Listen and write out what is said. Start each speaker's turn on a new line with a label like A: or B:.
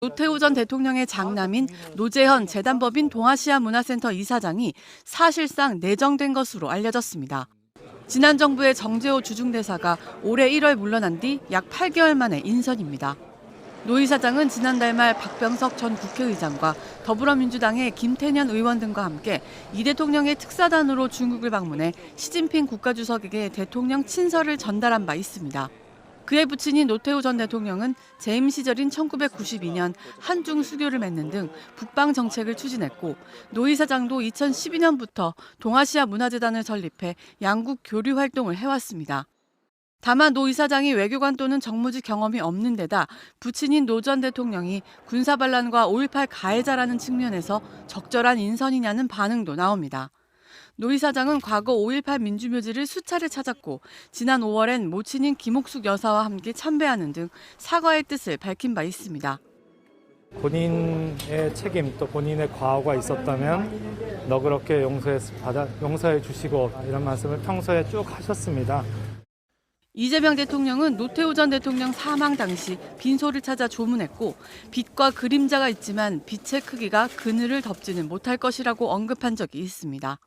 A: 노태우 전 대통령의 장남인 노재현 재단법인 동아시아 문화센터 이사장이 사실상 내정된 것으로 알려졌습니다. 지난 정부의 정재호 주중대사가 올해 1월 물러난 뒤 약 8개월 만에 인선입니다. 노 이사장은 지난달 말 박병석 전 국회의장과 더불어민주당의 김태년 의원 등과 함께 이 대통령의 특사단으로 중국을 방문해 시진핑 국가주석에게 대통령 친서를 전달한 바 있습니다. 그의 부친인 노태우 전 대통령은 재임 시절인 1992년 한중 수교를 맺는 등 북방 정책을 추진했고 노 이사장도 2012년부터 동아시아 문화재단을 설립해 양국 교류 활동을 해왔습니다. 다만 노 이사장이 외교관 또는 정무직 경험이 없는 데다 부친인 노 전 대통령이 군사 반란과 5.18 가해자라는 측면에서 적절한 인선이냐는 반응도 나옵니다. 노 이사장은 과거 5.18 민주묘지를 수차례 찾았고 지난 5월엔 모친인 김옥숙 여사와 함께 참배하는 등 사과의 뜻을 밝힌 바 있습니다.
B: 본인의 책임 또 본인의 과오가 있었다면 너그럽게 용서해 받아 용서해 주시고 이런 말씀을 평소에 쭉 하셨습니다.
A: 이재명 대통령은 노태우 전 대통령 사망 당시 빈소를 찾아 조문했고 빛과 그림자가 있지만 빛의 크기가 그늘을 덮지는 못할 것이라고 언급한 적이 있습니다.